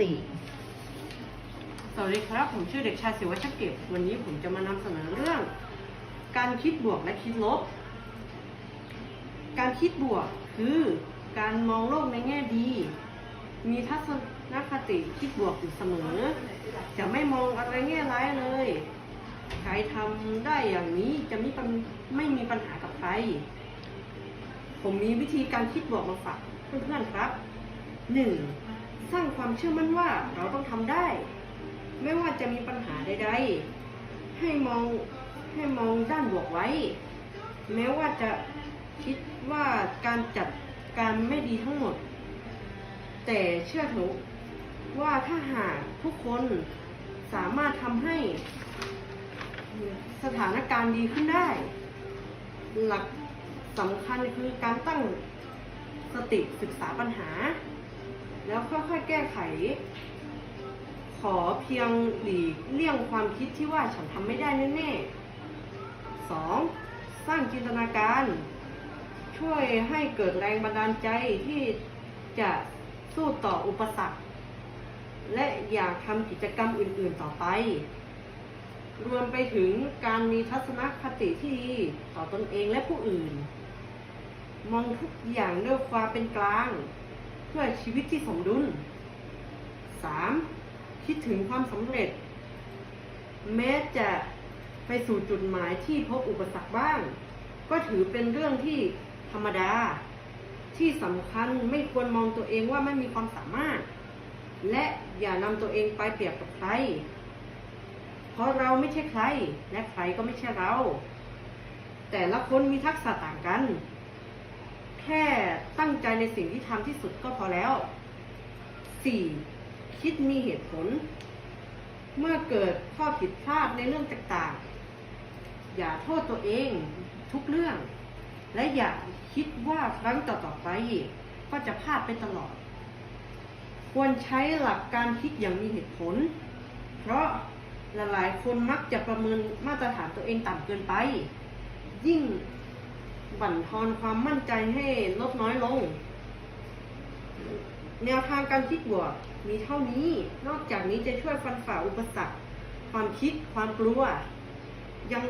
สี่สวัสดีครับ ผมชื่อเด็กชายศิวชเก็บ วันนี้ผมจะมานำเสนอเรื่อง การคิดบวกและคิดลบ การคิดบวกคือการมองโลกในแง่ดี มีทัศนคติคิดบวกอยู่เสมอ จะไม่มองอะไรแง่ร้ายเลยใครทำได้อย่างนี้จะไม่ไม่มีปัญหากับใคร ผมมีวิธีการคิดบวกมาฝากเพื่อนๆครับ 1. สร้างความเชื่อมั่นว่าเราต้องทำได้ ไม่ว่าจะมีปัญหาใดๆ ให้มองให้มองด้านบวกไว้ แม้ว่าจะคิดว่าการจัดการไม่ดีทั้งหมด แต่เชื่อเถอะว่าถ้าหากทุกคนสามารถทำให้สถานการณ์ดีขึ้นได้ หลักสำคัญคือการตั้งสติศึกษาปัญหา แล้วค่อยๆแก้ไข ขอเพียงหลีกเลี่ยงความคิดที่ว่าฉันทำไม่ได้แน่ๆ 2. สร้างจินตนาการ ช่วยให้เกิดแรงบันดาลใจที่จะสู้ต่ออุปสรรค และอยากทำกิจกรรมอื่นๆต่อไป รวมไปถึงการมีทัศนคติที่ดีต่อตนเองและผู้อื่น มองทุกอย่างด้วยความเป็นกลาง เพื่อชีวิตที่สมดุล 3. คิดถึงความสำเร็จ แม้จะไปสู่จุดหมายที่พบอุปสรรคบ้าง ก็ถือเป็นเรื่องที่ธรรมดา ที่สำคัญไม่ควรมองตัวเองว่าไม่มีความสามารถ และอย่านำตัวเองไปเปรียบกับใคร เพราะเราไม่ใช่ใคร และใครก็ไม่ใช่เรา แต่ละคนมีทักษะต่างกัน แค่ งใจในสิ่งที่ทำที่สุดก็พอแล้ว 4. คิดมีเหตุผล เมื่อเกิดข้อผิดพลาดในเรื่องต่างๆ อย่าโทษตัวเองทุกเรื่อง และอย่าคิดว่าครั้งต่อๆไปก็จะพลาดไปตลอด ควรใช้หลักการคิดอย่างมีเหตุผล เพราะหลายๆ คนมักจะประเมินมาตรฐานตัวเองต่ำเกินไป ยิ่ง บั่นทอนความมั่นใจให้ลดน้อยลง แนวทางการคิดบวกมีเท่านี้ นอกจากนี้จะช่วยฟันฝ่าอุปสรรค ความคิด ความกลัว ยัง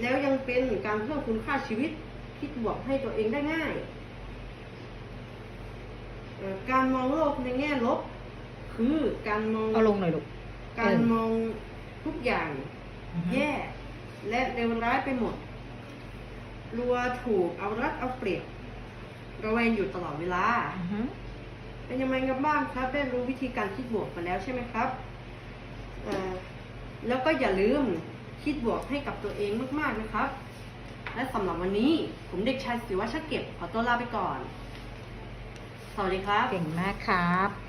แล้วยังเป็นการเพิ่มคุณค่าชีวิต คิดบวกให้ตัวเองได้ง่ายเอ่อการมองโลกในแง่ลบ คือการมองเอาลงหน่อยลูก การเออมองทุกอย่างอือฮึแย่ และเลวร้ายไปหมด กลัวถูกเอารัดเอาเปรียบระแวงอยู่ตลอดเวลาอือฮึเป็นยังไงกันบ้างครับ ได้รู้วิธีการคิดบวกมาแล้วใช่ไหมครับเอ่อแล้วก็อย่าลืมคิดบวกให้กับตัวเองมากๆนะครับ และสำหรับวันนี้ผมเด็กชายศิวะชะเก็บขอตัวลาไปก่อน สวัสดีครับ เก่งมากครับ